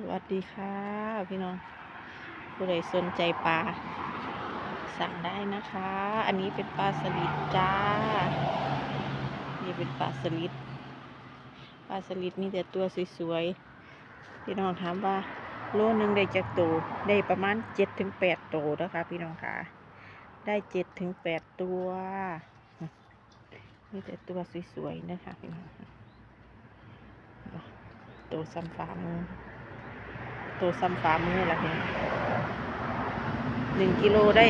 สวัสดีค่ะ พี่น้อง ผู้ใดสนใจปลา สั่งได้นะคะ อันนี้เป็นปลาสลิดจ้า นี่เป็นปลาสลิด ปลาสลิดมีแต่ตัวสวยๆ พี่น้องถามว่า โลหนึ่งได้จากโตวได้ประมาณเจ็ดถึงแปดโตวนะคะ พี่น้องค่ะ ได้เจ็ดถึงแปดตัว มีแต่ตัวสวยๆ นะคะพี่น้องตัวซ้ำฝ่ามือ ตัวซ้ำฟ้ามือละเห็นหนึ่งกิโลได้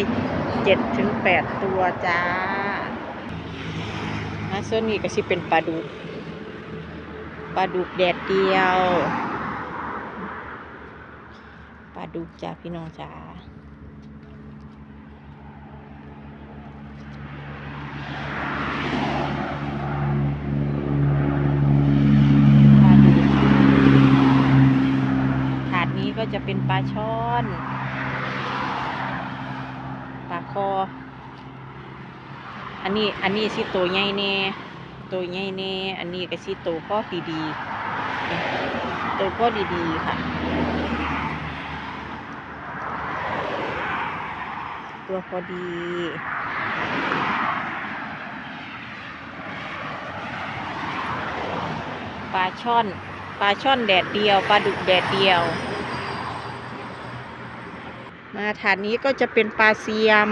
เจ็ดถึงแปดตัวจ้านะส่วนนี้ก็สิเป็นปลาดุก ปลาดุกแดดเดียว ปลาดุกจ้าพี่น้องจ้า ปลาดุกถาดนี้ก็จะเปลาช่อนปลาคอ อันนี้อันนี้สิตัวใหญ่แน่ตัวใหญ่แน่อันนี้ก็สิตัวพ่อดีๆตัวพ่อดีๆค่ะตัวพอดี ปลาช่อน ปลาช่อนแดดเดียว ปลาดุกแดดเดียว มาฐานนี้ก็จะเป็นปลาเซียม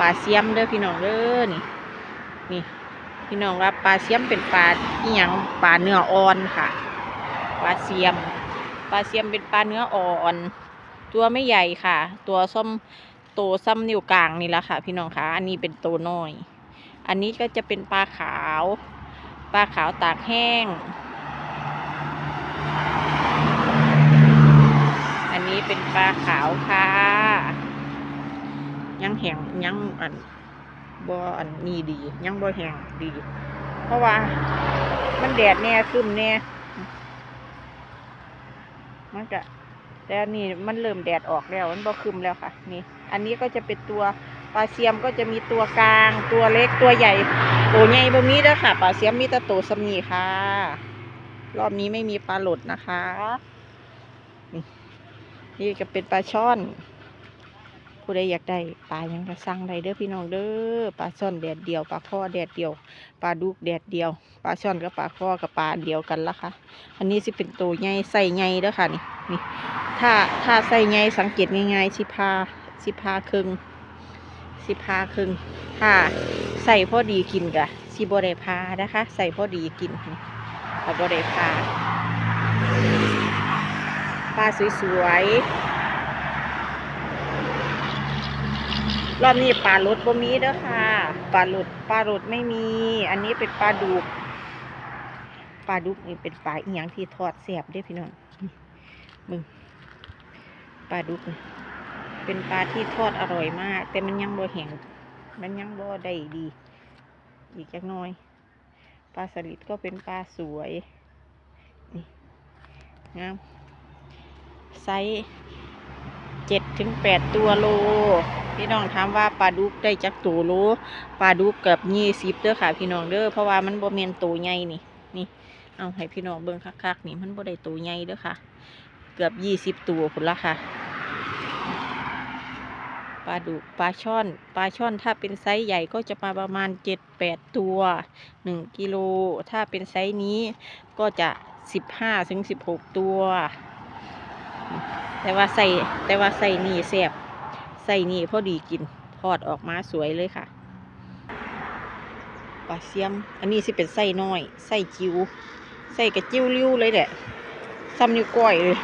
ปลาเซียมเด้อพี่น้องเด้อนี่ นี่ พี่น้องว่าปลาเซียมเป็นปลาอียังปลาเนื้ออ่อนค่ะ ปลาเซียม ปลาเซียมเป็นปลาเนื้ออ่อน ตัวไม่ใหญ่ค่ะ ตัวส้มโตซ้ำนิ้วกลางนี่แหละค่ะ พี่น้องคะอันนี้เป็นตัวน้อย อันนี้ก็จะเป็นปลาขาว ปลาขาวตากแห้ง อันนี้ เป็นปลาขาวค่ะ ยังแห้งยังอันบ่อันนี้ดี ยังบ่แห้งดี เพราะว่ามันแดดแน่ขึ้นแน่มันก็แต่นี่มันเริ่มแดดออกแล้วมันบ่คึมแล้วค่ะ นี่ อันนี้ก็จะเป็นตัวปลาเสียมก็จะมีตัวกลาง ตัวเล็กตัวใหญ่ตัวใหญ่บ่มีเด้อค่ะปลาเสียมมีแต่ตัวสำนีค่ะ รอบนี้ไม่มีปลาหลดนะคะ นี่ก็เป็นปลาช่อน ผู้ใดอยากได้ปลายังก็สั่งได้เด้อพี่น้องเด้อปลาช่อนแดดเดียวปลาข้อแดดเดียวปลาดุกแดดเดียวปลาช่อนกับปลาข้อกับปลาเดียวกันละค่ะ อันนี้สิเป็นตัวใหญ่ใส่ใหญ่เด้อค่ะนี่นี่ถ้าถ้าใส่ใหญ่สังเกตง่ายๆสิพาสิพาครึ่งสิพาครึ่งถ้าใส่พอดีกินกะสิบ่ได้พานะคะ ใส่พอดีกินแต่บ่ได้พา ปลาสวยๆ รอบนี้ปลาลดบ่มีเด้อค่ะ ปลาหลดปลาหลดไม่มี อันนี้เป็นปลาดุก ปลาดุกนี่เป็นปลาเอียงที่ทอดแซ่บเด้พี่น้องมึงปลาดุก เป็นปลาที่ทอดอร่อยมาก แต่มันยังบ่แห้งมันยังบ่ได้ดี อีกจักน้อย ปลาสลิดก็เป็นปลาสวย นี่งาม ไซส์เจ็ดถึงแปดตัวโล พี่น้องถามว่าปลาดุกได้จักตัวโลปลาดุกเกับยี่สิบเด้อค่ะ พี่น้องเด้อเพราะว่ามันบ่เมียนตัวใหญ่นี่นี่เอาให้พี่น้องเบิ่งคักๆนี่มันบ่ได้ตัวใหญ่เด้อค่ะ เกือบยี่สิบตัวพุ่นละค่ะปลาดุกปลาช่อนปลาช่อนถ้าเป็นไซส์ใหญ่ก็จะมาประมาณเจ็ดแปดตัวหนึ่งกิโล ถ้าเป็นไซส์นี้ก็จะสิบห้าถึงสิบหกตัว แต่ว่าใส่แต่ว่าใส่นี่แสบใส่นี่พอดีกินทอดออกมาสวยเลยค่ะปลาเสียม อันนี้สิเป็นไส้น้อยไส้จิ๋วไส้กระจิ้วริ้วเลยแหละซ้ำนิ้วก้อยเลย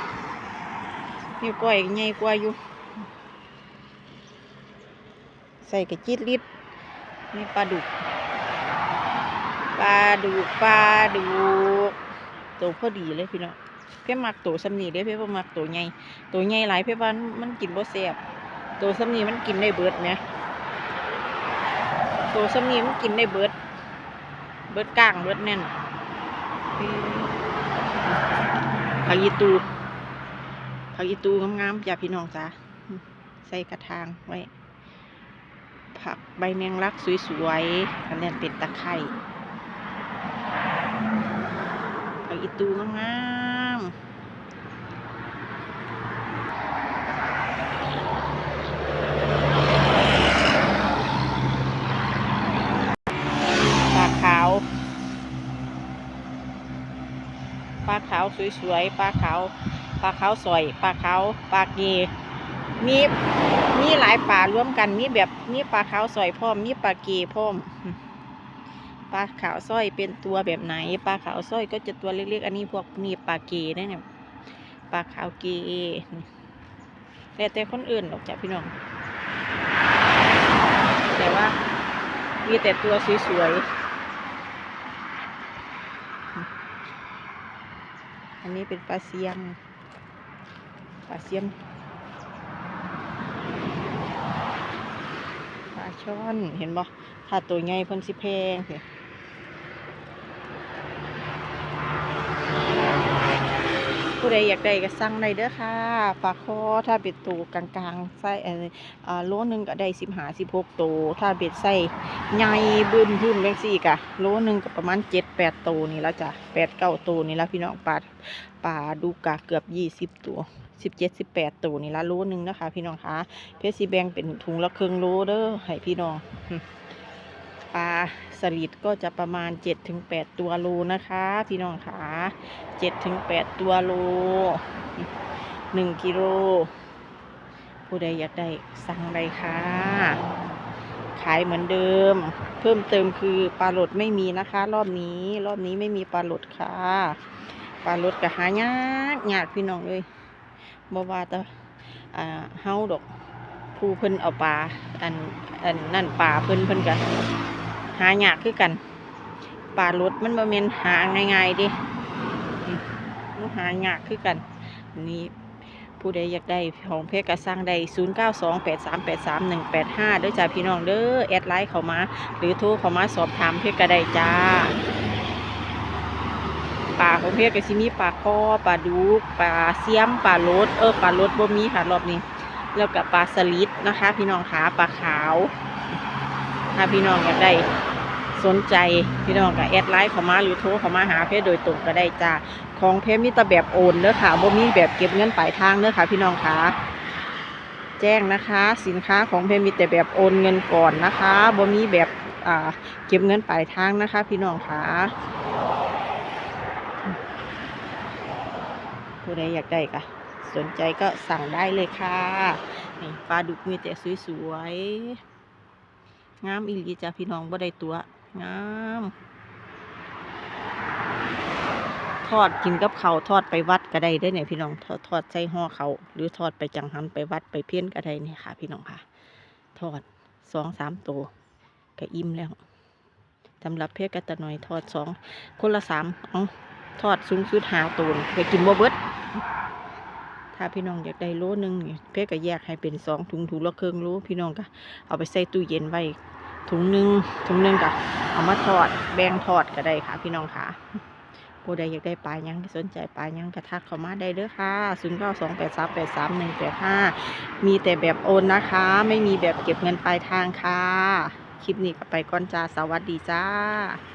นิ้วก้อยใหญ่กว่าอยู่ใส่กระจิตลิดนี่ปลาดุกปลาดุกปลาดุกตัวพอดีเลยพี่น้อง เพ่มักตัวสำนีเด้เพ่บ่มักตัวใหญ่ตัวใหญ่หลายเพ่ว่ามันกินบ่แซ่บตัวสำนีมันกินได้เบิดเนี่ยตัวสำนีมันกินได้เบิด เบิดกลางเบิดแน่นผักยีตูผักยีตูงามๆจ้าพี่น้องจ้าใส่กระถางไว้ ผักใบแมงลักสวยๆอันนี้เป็นตะไคร่ผักอีตูงามๆ ปลาขาว ปลาขาวสวยๆ ปลาขาว ปลาขาวสวย ปลาขาว ปลาเกีมี มีหลายปลารวมกัน มีแบบ มีปลาขาวสวยพร้อม มีปลาเกีพร้อม ปลาขาวสร้อยเป็นตัวแบบไหน ปลาขาวสร้อยก็จะตัวเล็กๆ อันนี้พวกนี่ปลาเกนะเนี่ยปลาขาวเกแต่แต่คนอื่นหรอกจ้ะพี่น้อง แต่ว่ามีแต่ตัวสวยๆ อันนี้เป็นปลาเสียมปลาเสียมปลาช่อน เห็นบ่ถ้าตัวใหญ่เพิ่นสิแพงเด้ ผู้ใดอยากได้ก็สั่งได้เด้อค่ะปลาคอถ้าเป็นตัวกลางๆไส้อ่าโลหนึงก็ได้สิบห้าสิบหกตัวถ้าเป็นไส้ใหญ่บึ้มบึ้มแบงซี่กะโลหนึงก็ประมาณเจ็ดแปดตัวนี่แล้วจ้ะแปดเก้าตัวนี่แล้วพี่น้องปลาปลาดูกะเกือบยี่สิบตัวสิบเจ็ดสิบแปดตัวนี่ละโลหนึงนะคะ พี่น้องคะเพชรสีแบงเป็นถุงละครึ่งโลเด้อให้พี่น้อง ปลาสลิดก็จะประมาณเจ็ดถึงแปดตัวโลนะคะ พี่น้องคะเจ็ดถึงแปดตัวโลหนึ่งกิโล ผู้ใดอยากได้สั่งได้ค่ะ ขายเหมือนเดิม เพิ่มเติมคือปลาหลดไม่มีนะคะ รอบนี้รอบนี้ไม่มีปลาหลดค่ะปลาหลดก็หายากยากพี่น้องเลยบ่ว่าแต่อ่าเฮาดอกผู้เพิ่นเอาปลาอันอันนั่นปลาเพิ่นเพิ่นก็ หายากคือกันปลาหลดมันบ่แม่นหาง่ายๆดิมันหายากคือกันอันนี้ผู้ใดอยากได้ของเพชรกระสร้างได้0 9 2 8 3 8 3 1 8 5ด้อจ้าพี่น้องเด้อแอดไลน์เข้ามา หรือโทรเข้ามาสอบถามเพชรก็ไดจ้าปลาของเพชรก็สิมีปลาคอปลาดุกปลาเสียมปลาลดเออปลาลดบ่มีค่ะรอบนี้ แล้วกับปลาสลิดนะคะ พี่น้องขาปลาขาว ถ้าพี่น้องอยากได้ สนใจพี่น้องก็แอดไลน์เข้ามาหรือโทรเข้ามาหาเพชรโดยตรงก็ได้จ้าของเพชรมีแต่แบบโอนเด้อค่ะบ่มีแบบเก็บเงินปลายทางเด้อค่ะ พี่น้องคะแจ้งนะคะ สินค้าของเพชรมีแต่แบบโอนเงินก่อนนะคะบ่มีแบบอ่าเก็บเงินปลายทางนะคะ พี่น้องคะผู้ใดอยากได้ก็สนใจก็สั่งได้เลยค่ะนี่ปลาดุกมีแต่สวยๆงามอีหลีจ้ะพี่น้องบ่ได้ตัว งามทอดกินกับเขาวทอดไปวัดก็ได้ด้อเนี่ยพี่น้องทอดทอดใส่ห่อเขาวหรือทอดไปจังหันไปวัดไปเพี้ยนก็ได้เนี่ยค่ะ พี่น้องค่ะ ทอดสองสามตัวก็อิ่มแล้วสำหรับเพชรกัตะหน่อยทอดสองคนละสามเอทอดสูงสุดหาตัวนี่ไปกินบ่เบิดถ้าพี่น้องอยากได้โลนึงนี่เพชรก็แยกให้เป็นสองถุงถุงละเครึ่องโลพี่น้องก็เอาไปใส่ตู้เย็นไว้ ถุงหนึ่งถุงหนึ่งกับเอามาทอด แบ่งทอดก็ได้ค่ะ พี่น้องค่ะผู้ใดอยากได้ปลายังสนใจปลายังกระทักเข้ามาได้เด้อค่ะ0 9 2 8 3 8 3 1 8 5มีแต่แบบโอนนะคะ ไม่มีแบบเก็บเงินปลายทางค่ะ คลิปนี้ก็ไปก่อนจ้า สวัสดีจ้า